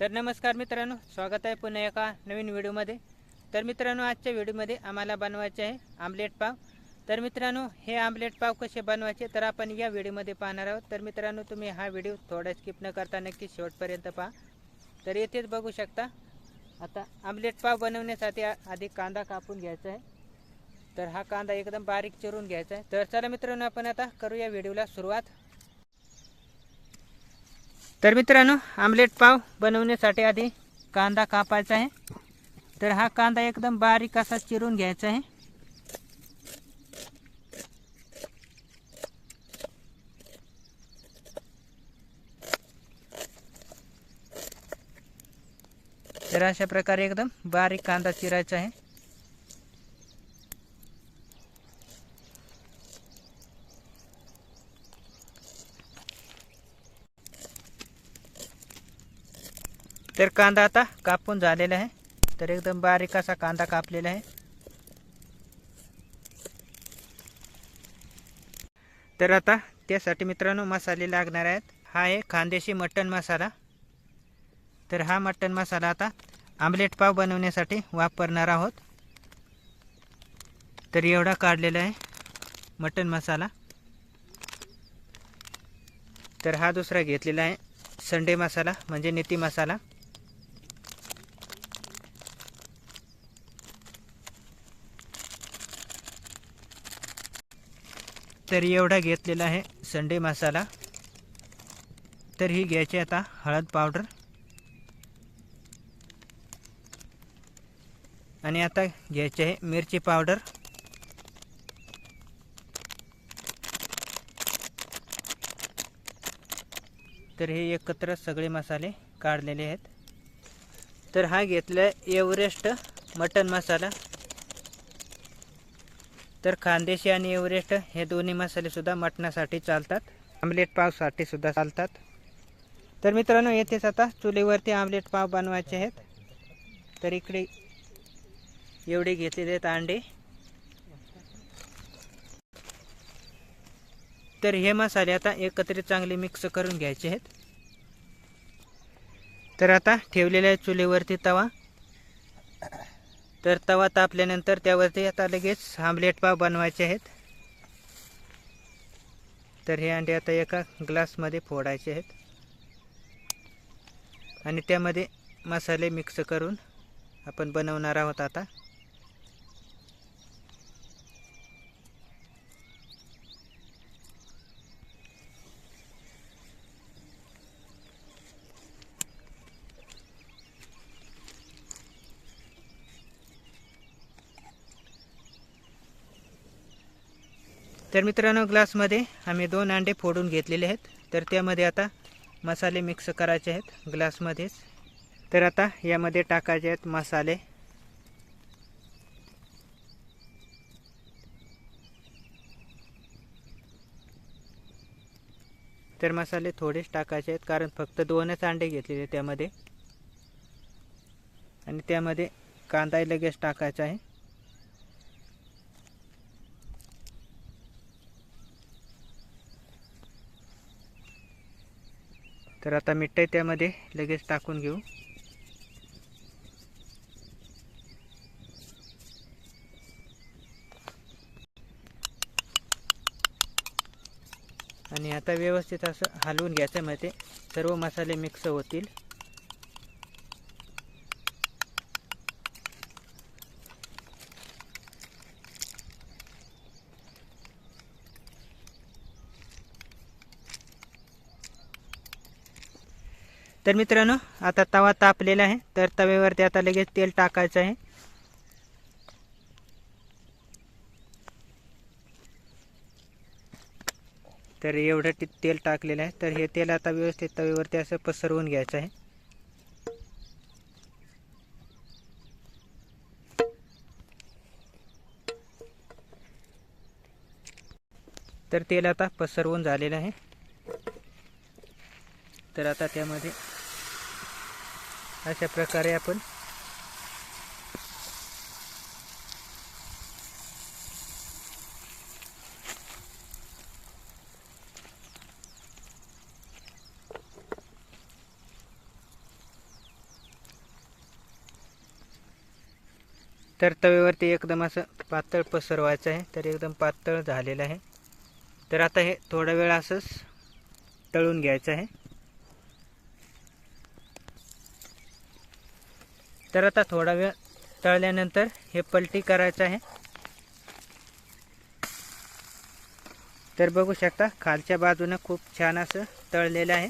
तर नमस्कार मित्रांनो स्वागत आहे पुन्हा एका नवीन व्हिडिओमध्ये. तर मित्रांनो आजच्या व्हिडिओमध्ये आम्हाला बनवायचे आहे आमलेट पाव. तर मित्रांनो हे आमलेट पाव कसे बनवायचे तर आपण या व्हिडिओमध्ये पाहणार आहोत. तर मित्रांनो तुम्ही हा व्हिडिओ थोडा स्किप न करता नक्की शेवटपर्यंत पहा. तर येथेच बघू शकता आता आमलेट पाव बनवण्यासाठी आधी कांदा कापून घ्यायचा आहे. तर हा कांदा एकदम बारीक चिरून घ्यायचा आहे. तर चला मित्रांनो आपण आता करूया व्हिडिओला सुरुवात. तर मित्रांनो आमलेट पाव बनवण्यासाठी आधी कांदा कापायचा आहे. तर हा कांदा एकदम बारीक असा चिरून घ्यायचा आहे. तर अशा प्रकारे एकदम बारीक कांदा चिरायचा आहे. तर कांदा आता कापून झालेला आहे. तर एकदम बारीक असा कांदा कापलेला आहे. तर आता त्यासाठी मित्रांनो मसाले लागणार आहेत. हा आहे खानदेशी मटण मसाला. तर हा मटण मसाला आता आमलेट पाव बनवण्यासाठी वापरणार आहोत. तर एवढा काढलेला आहे मटण मसाला. तर हा दुसरा घेतलेला आहे संडे मसाला म्हणजे नेती मसाला. तर एवढा घेतलेला आहे संडे मसाला. तर ही घ्यायची आता हळद पावडर. आणि आता घ्यायची आहे मिरची पावडर. तर हे एकत्र सगळे मसाले काढलेले आहेत. तर हा घेतला एव्हरेस्ट मटन मसाला. तर खानदेशी आणि एव्हरेस्ट हे दोन्ही मसालेसुद्धा मटणासाठी चालतात. आमलेट पावसाठी सुद्धा चालतात. तर मित्रांनो येथेच आता चुलीवरती आमलेट पाव बनवायचे आहेत. तर इकडे एवढे घेतलेले आहेत अंडे. तर हे मसाले आता एकत्रित चांगले मिक्स करून घ्यायचे आहेत. तर आता ठेवलेल्या आहे चुलीवरती तवा. तर तवा तापल्यानंतर त्यावरती आता लगेच आमलेट पाव बनवायचे आहेत. तर हे अंडे आता एका ग्लासमध्ये फोडायचे आहेत. आणि त्यामध्ये मसाले मिक्स करून आपण बनवणार आहोत आता. तर मित्रांनो ग्लासमध्ये आम्ही दोन अंडे फोडून घेतलेले आहेत. तर त्यामध्ये आता मसाले मिक्स करायचे आहेत ग्लासमध्येच. तर आता यामध्ये टाकायचे आहेत मसाले. तर मसाले थोडेच टाकायचे आहेत कारण फक्त दोनच अंडे घेतलेले त्यामध्ये. आणि त्यामध्ये कांदाही लगेच टाकायचा आहे. तर आता मिठाई त्यामध्ये लगेच टाकून घेऊ. आणि आता व्यवस्थित असं हलवून घ्यायचं म्हणजे सर्व मसाले मिक्स होतील. तर मित्रांनो आता तवा तापलेला आहे. तर तव्यावरती आता लगेच तेल टाकायचं आहे. तर एवढं तेल टाकलेलं आहे. तर हे तेल आता व्यवस्थित तव्यावरती असं पसरवून घ्यायचं आहे. तर तेल आता पसरवून झालेलं आहे. तर आता त्यामध्ये अशा प्रकारे आपण तर तवेवरती एकदम असं पातळ पसरवायचं आहे तर एकदम पातळ झालेलं आहे. तर आता हे थोडा वेळ असंच तळून घ्यायचं आहे. तर आता थोडा वेळ तळल्यानंतर हे पलटी करायचं आहे. तर बघू शकता खालच्या बाजूनं खूप छान असं तळलेलं आहे.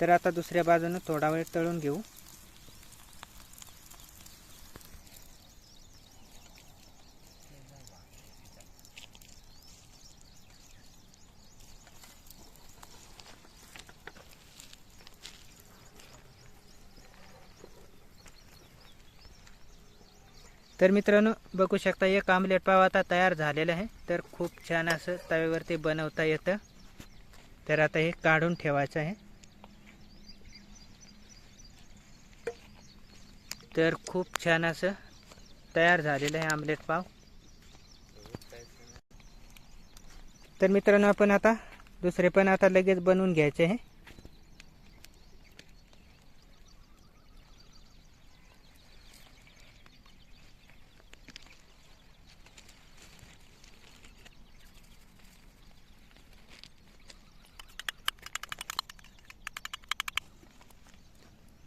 तर आता दुसऱ्या बाजूनं थोडा वेळ तळून घेऊ. तर मित्रांनो बघू शकता एक आमलेट पाव आता तयार झालेलं आहे. तर खूप छान असं तव्यावरती बनवता येतं. तर आता हे काढून ठेवायचं आहे. तर खूप छान असं तयार झालेलं आहे आमलेट पाव. तर मित्रांनो आपण आता दुसरे पण आता लगेच बनवून घ्यायचे आहे.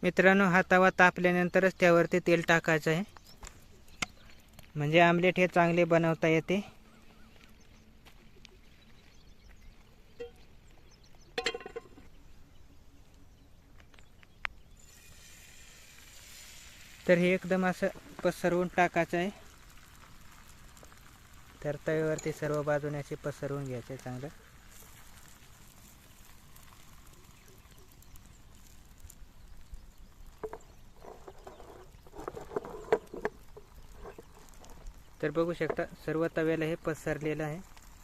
मित्रांनो हा तवा तापल्यानंतरच त्यावरती तेल टाकायचं आहे. म्हणजे आमलेट हे चांगले बनवता येते. तर हे एकदम असं पसरवून टाकायचं आहे. तर तव्यावरती सर्व बाजूने असे पसरवून घ्यायचे चांगलं. तर बघू शकता सर्व तव्याला हे पसरलेलं आहे.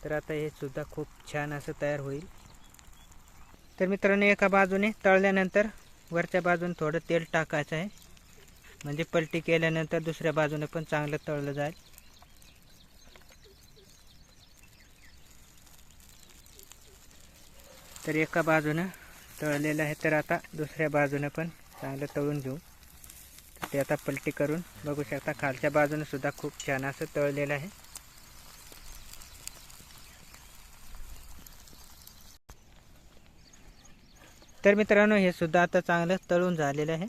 तर आता हे सुद्धा खूप छान असं तयार होईल. तर मित्रांनो एका बाजूने तळल्यानंतर वरच्या बाजूने थोडं तेल टाकायचं आहे. म्हणजे पलटी केल्यानंतर दुसऱ्या बाजूने पण चांगलं तळलं जाईल. तर एका बाजूनं तळलेलं आहे. तर आता दुसऱ्या बाजूनं पण चांगलं तळून घेऊ. ते आता पलटी करून बघू शकता खालच्या बाजूने सुद्धा खूप छान असं तळलेलं आहे. तर मित्रांनो हे सुद्धा आता चांगलं तळून झालेलं आहे.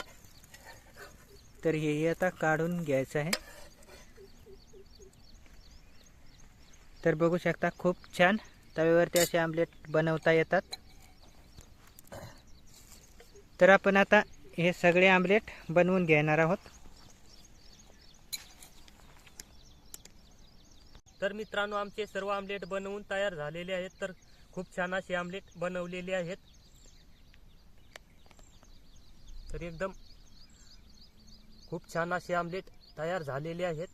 तर हेही आता काढून घ्यायचं आहे. तर बघू शकता खूप छान तव्यावरती असे आमलेट बनवता येतात. तर आपण आता हे सगळे आमलेट बनवून घेणार आहोत. तर मित्रांनो आमचे सर्व आमलेट बनवून तयार झालेले आहेत. तर खूप छान असे आमलेट बनवलेले आहेत. तर एकदम खूप छान असे आमलेट तयार झालेले आहेत.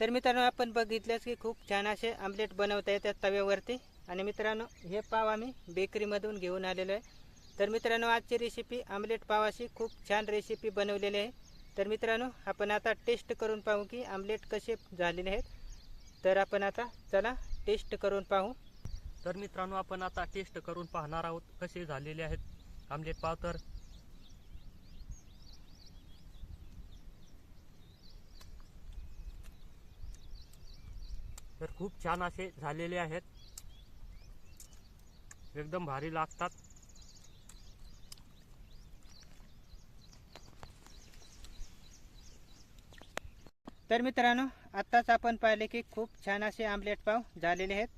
तर मित्रांनो आपण बघितलंच की खूप छान असे आमलेट बनवता येतात तव्यावरती. आणि मित्रांनो हे पाव आम्ही बेकरीमधून घेऊन आलेलो आहे. तर मित्रांनो आजची रेसिपी आमलेट पावाशी खूप छान रेसिपी बनवलेली आहे. तर मित्रांनो आपण आता टेस्ट करून पाहू की आमलेट कसे झालेले आहेत. तर आपण आता चला टेस्ट करून पाहू. तर मित्रांनो आपण आता टेस्ट करून पाहणार आहोत कसे झालेले आहेत आमलेट पाव तर. तर खूप छान असे झालेले आहेत. एकदम भारी लागतात. तर मित्रांनो आत्ताच आपण पाहिले की खूप छान असे आमलेट पाव झालेले आहेत.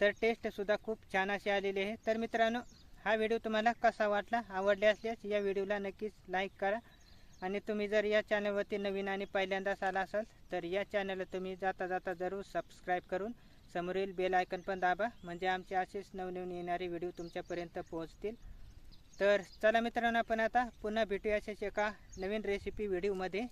तर टेस्टसुद्धा खूप छान असे आलेले आहे. तर मित्रांनो हा व्हिडिओ तुम्हाला कसा वाटला आवडले असल्यास या व्हिडिओला नक्कीच लाईक करा. आणि तुम्ही जर या चॅनलवरती नवीन आणि पहिल्यांदाच आला असाल तर या चॅनलला तुम्ही जाता जाता जरूर सबस्क्राईब करून समोरील बेल आयकन पण दाबा म्हणजे आमचे असेच नवनवीन येणारे व्हिडिओ तुमच्यापर्यंत पोहोचतील. तर चला मित्रांनो आपण आता पुन्हा भेटूया अशाच एका नवीन रेसिपी व्हिडिओमध्ये